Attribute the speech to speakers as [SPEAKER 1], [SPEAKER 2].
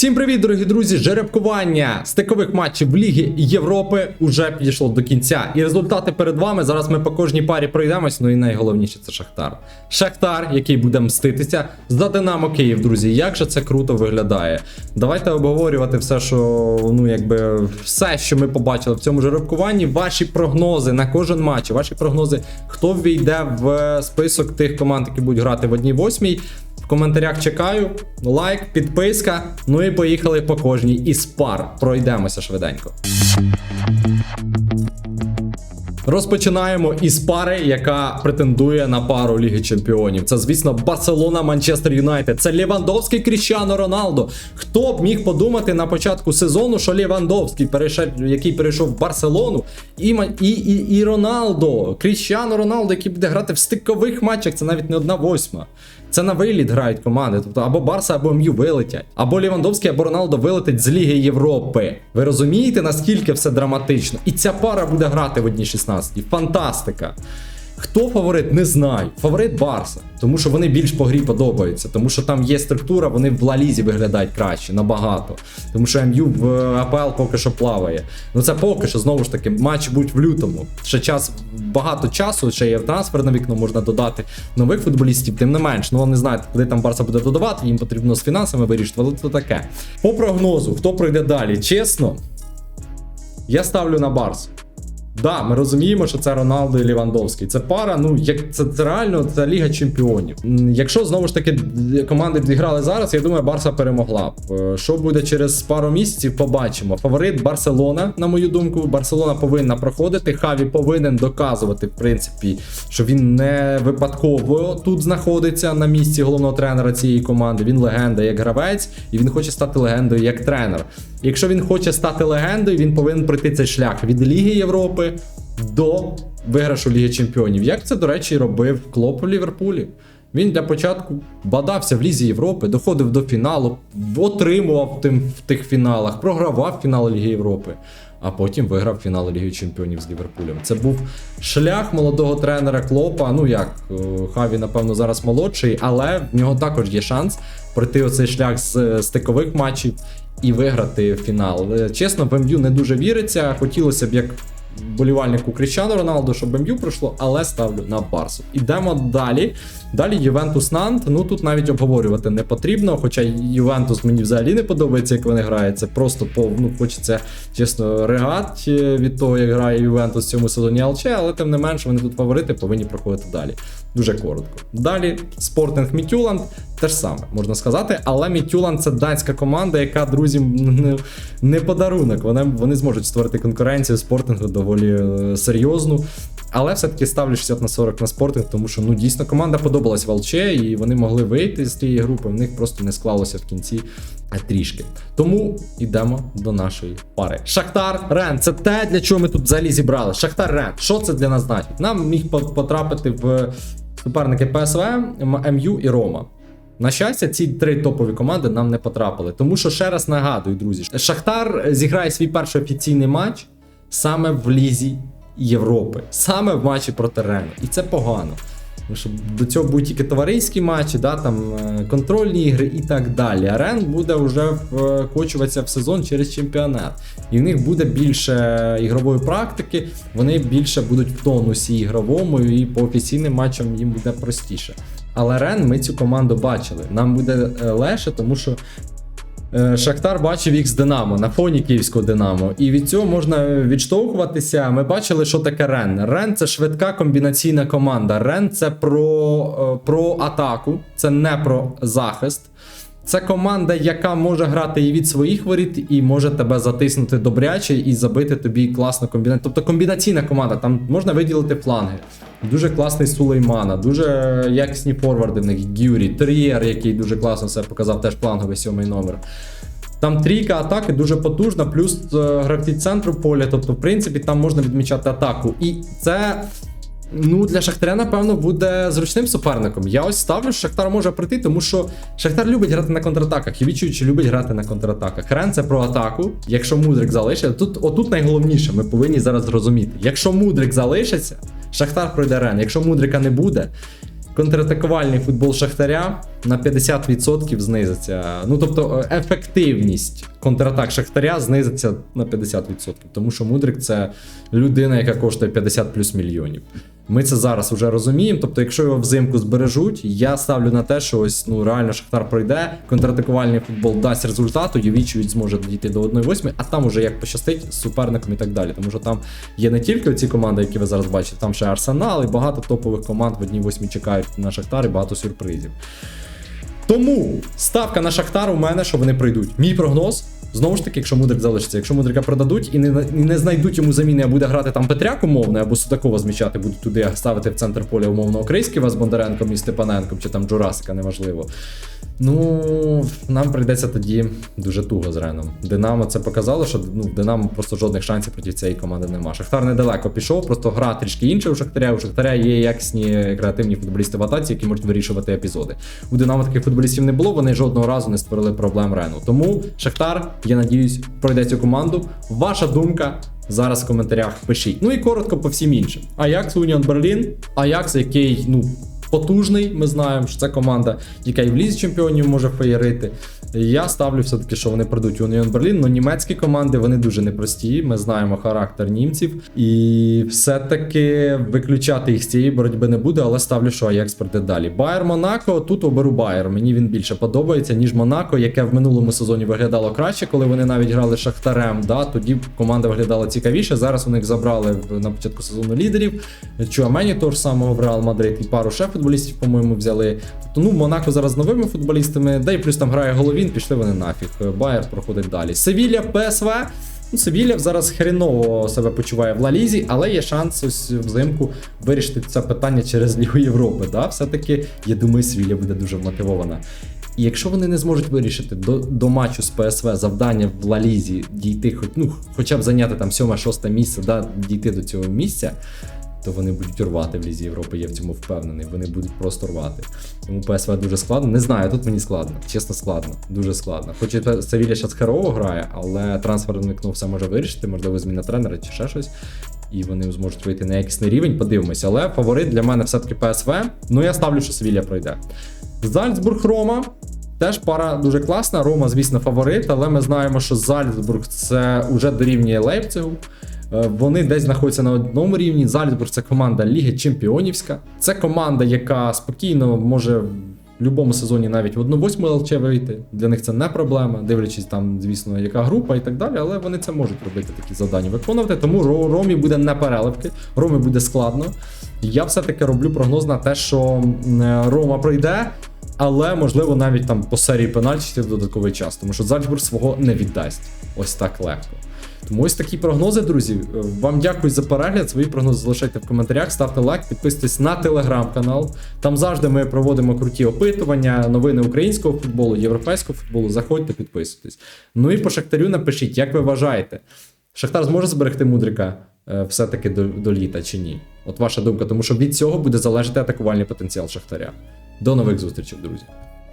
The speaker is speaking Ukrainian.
[SPEAKER 1] Всім привіт, дорогі друзі! Жеребкування стикових матчів Ліги Європи уже підійшло до кінця. І результати перед вами. Зараз ми по кожній парі пройдемось. Ну і найголовніше це Шахтар. Шахтар, який буде мститися за Динамо Київ, друзі. Як же це круто виглядає? Давайте обговорювати все, що ну якби все, що ми побачили в цьому жеребкуванні. Ваші прогнози на кожен матч, ваші прогнози, хто ввійде в список тих команд, які будуть грати в одній восьмій. В коментарях чекаю, лайк, підписка. Ну і поїхали по кожній із пар. Пройдемося швиденько. Розпочинаємо із пари, яка претендує на пару Ліги Чемпіонів. Це, звісно, Барселона, Манчестер Юнайтед. Це Лівандовський Кріщано Роналдо. Хто б міг подумати на початку сезону, що Лівандовський, який перейшов в Барселону, і, і, і, і Роналдо, Кріщано Роналдо, який буде грати в стикових матчах, це навіть не одна восьма. Це на виліт грають команди. Тобто або Барса, або М'ю вилетять. Або Лівандовський, або Роналдо вилетить з Ліги Європи. Ви розумієте, наскільки все драматично? І ця пара буде грати в одній 16. Фантастика. Хто фаворит? Не знаю. Фаворит Барса. Тому що вони більш по грі подобаються. Тому що там є структура, вони в Лалізі виглядають краще, набагато. Тому що МЮ в АПЛ поки що плаває. Ну це поки що, знову ж таки, матч будь в лютому. Ще час, багато часу, ще є трансферне вікно, можна додати нових футболістів, тим не менш. Ну, не знаєте, куди там Барса буде додавати, їм потрібно з фінансами вирішити, але це таке. По прогнозу, хто пройде далі? Чесно, я ставлю на Барс. Да, ми розуміємо, що це Роналдо і Лівандовський. Це пара, ну як це, це реально це Ліга Чемпіонів. Якщо знову ж таки команди зіграли зараз, я думаю, Барса перемогла б. Е, Що буде через пару місяців, побачимо. Фаворит Барселона, на мою думку. Барселона повинна проходити. Хаві повинен доказувати, в принципі, що він не випадково тут знаходиться на місці головного тренера цієї команди. Він легенда як гравець, і він хоче стати легендою як тренер. Якщо він хоче стати легендою, він повинен пройти цей шлях від Ліги Європи до виграшу Ліги Чемпіонів. Як це, до речі, робив Клоп у Ліверпулі. Він для початку бадався в Лізі Європи, доходив до фіналу, отримував тим, в тих фіналах, програвав фінал Ліги Європи, а потім виграв фінал Ліги Чемпіонів з Ліверпулем. Це був шлях молодого тренера Клопа. Ну як, е, Хаві, напевно, зараз молодший, але в нього також є шанс пройти оцей шлях з е, стикових матчів і виграти фінал. Е, Чесно, в МЮ не дуже віриться. Хотілося б як болівальнику Кричану Роналду, щоб МЮ пройшло, але ставлю на Барсу. Ідемо далі. Далі Ювентус Нант. Ну тут навіть обговорювати не потрібно. Хоча Ювентус мені взагалі не подобається, як вони грають. Це просто по ну хочеться чесно регат е, від того, як грає Ювентус в цьому сезоні ЛЧ, але тим не менше вони тут фаворити повинні проходити далі. Дуже коротко. Далі Спортинг Мітюланд теж саме можна сказати, але Мітюланд це данська команда, яка друзі не, не подарунок. Вони, вони зможуть створити конкуренцію спортингу доволі е, серйозну. Але все-таки ставлю 60 на 40 на спортинг, тому що ну дійсно команда подобалась Волче, і вони могли вийти з тієї групи. В них просто не склалося в кінці трішки. Тому йдемо до нашої пари. Шахтар Рен. Це те, для чого ми тут взагалі зібрали. Шахтар Рен. Що це для нас значить? Нам міг потрапити в суперники ПСВ, МЮ і Рома. На щастя, ці три топові команди нам не потрапили. Тому що ще раз нагадую, друзі, Шахтар зіграє свій перший офіційний матч саме в Лізі Європи, саме в матчі проти Рену. І це погано. Тому що до цього будуть тільки товариські матчі, да, там е, контрольні ігри і так далі. А Рен буде вже вкочуватися в сезон через чемпіонат. І в них буде більше ігрової практики, вони більше будуть в тонусі ігровому, і по офіційним матчам їм буде простіше. Але Рен ми цю команду бачили. Нам буде е, легше, тому що Е, Шахтар бачив їх з Динамо на фоні київського Динамо. І від цього можна відштовхуватися. Ми бачили, що таке Рен. Рен це швидка комбінаційна команда. Рен це про, е, про атаку, це не про захист. Це команда, яка може грати і від своїх воріт, і може тебе затиснути добряче і забити тобі класну комбінацію. Тобто комбінаційна команда, там можна виділити фланги. Дуже класний Сулеймана, дуже якісні форварди в них. Гюрі, Трієр, який дуже класно себе показав, теж фланговий сьомий номер. Там трійка атаки дуже потужна, плюс е, гравці центру поля. Тобто, в принципі, там можна відмічати атаку. І це. Ну, для Шахтаря, напевно, буде зручним суперником. Я ось ставлю, що Шахтар може прийти, тому що Шахтар любить грати на контратаках. І відчуючи, любить грати на контратаках. Рен це про атаку. Якщо Мудрик залишиться, тут отут найголовніше, ми повинні зараз зрозуміти. Якщо Мудрик залишиться, Шахтар пройде Рен. Якщо Мудрика не буде, контратакувальний футбол Шахтаря на 50% знизиться. Ну тобто е, ефективність контратак Шахтаря знизиться на 50%. Тому що Мудрик це людина, яка коштує 50 плюс мільйонів. Ми це зараз вже розуміємо. Тобто, якщо його взимку збережуть, я ставлю на те, що ось ну реально Шахтар пройде, контратакувальний футбол дасть результату, Ювічевич зможе дійти до 1-8, а там уже як пощастить з суперником і так далі. Тому що там є не тільки ці команди, які ви зараз бачите, там ще Арсенал і багато топових команд в 1-8 чекають на Шахтар і багато сюрпризів. Тому ставка на Шахтар у мене, що вони пройдуть. Мій прогноз. Знову ж таки, якщо Мудрик залишиться, якщо Мудрика продадуть і не, і не знайдуть йому заміни, а буде грати там Петряк умовний, або Судакова змічати, будуть туди ставити в центр поля умовно Окрейського з Бондаренком і Степаненком, чи там Джурасика, неважливо. Ну, нам прийдеться тоді дуже туго з Реном. Динамо це показало, що ну, Динамо просто жодних шансів проти цієї команди нема. Шахтар недалеко пішов, просто гра трішки інша у Шахтаря. У Шахтаря є якісні креативні футболісти в атаці, які можуть вирішувати епізоди. У Динамо таких футболістів не було, вони жодного разу не створили проблем Рену. Тому Шахтар, я надіюсь, пройде цю команду. Ваша думка зараз в коментарях пишіть. Ну і коротко по всім іншим. Аякс Уніон Берлін, Аякс, який, ну. Потужний, ми знаємо, що це команда, яка і в лізі чемпіонів може феєрити. Я ставлю все-таки, що вони пройдуть Уніон Берлін. Ну німецькі команди вони дуже непрості. Ми знаємо характер німців. І все-таки виключати їх з цієї боротьби не буде, але ставлю, що Аякс пройде далі. Байер Монако. Тут оберу Байер. Мені він більше подобається, ніж Монако, яке в минулому сезоні виглядало краще, коли вони навіть грали Шахтарем. Да? Тоді команда виглядала цікавіше. Зараз у них забрали на початку сезону лідерів. Чуамені того ж самого в Реал Мадрид і пару ще футболістів, по-моєму, взяли. Тобто, ну, Монако зараз новими футболістами, да і плюс там грає головін, пішли вони нафіг. Байер проходить далі. Севілля, ПСВ. Ну, Севілля зараз хреново себе почуває в Лалізі, але є шанс ось взимку вирішити це питання через Лігу Європи. Да? Все-таки, я думаю, Севілля буде дуже мотивована. І якщо вони не зможуть вирішити до, до матчу з ПСВ завдання в Лалізі дійти, хоч, ну, хоча б зайняти там 7-6 місце, да, дійти до цього місця, то вони будуть рвати в Лізі Європи, я в цьому впевнений. Вони будуть просто рвати. Тому ПСВ дуже складно. Не знаю, тут мені складно. Чесно, складно. Дуже складно. Хоч Те- зараз херово грає, але трансферне вікно все може вирішити, можливо, зміна тренера чи ще щось. І вони зможуть вийти на якісний рівень, подивимося. Але фаворит для мене все-таки ПСВ. Ну я ставлю, що Севілля пройде. Зальцбург Рома. Теж пара дуже класна. Рома, звісно, фаворит, але ми знаємо, що Зальцбург це вже дорівнює Лейпцигу. Е, Вони десь знаходяться на одному рівні. Зальцбург це команда Ліги Чемпіонівська. Це команда, яка спокійно може в будь-якому сезоні навіть в 1-8 ЛЧ вийти. Для них це не проблема, дивлячись там, звісно, яка група і так далі, але вони це можуть робити такі завдання виконувати. Тому Ромі буде не переливки, Ромі буде складно. Я все-таки роблю прогноз на те, що е, Рома пройде. Але можливо навіть там по серії пенальтів додатковий час, тому що Зальцбург свого не віддасть ось так легко. Тому ось такі прогнози, друзі. Е, Вам дякую за перегляд. Свої прогнози залишайте в коментарях, ставте лайк, підписуйтесь на телеграм-канал. Там завжди ми проводимо круті опитування, новини українського футболу, європейського футболу. Заходьте, підписуйтесь. Ну і по Шахтарю напишіть, як ви вважаєте, Шахтар зможе зберегти мудрика е, все-таки до, до літа чи ні? От ваша думка, тому що від цього буде залежати атакувальний потенціал Шахтаря. До нових зустрічей, друзі.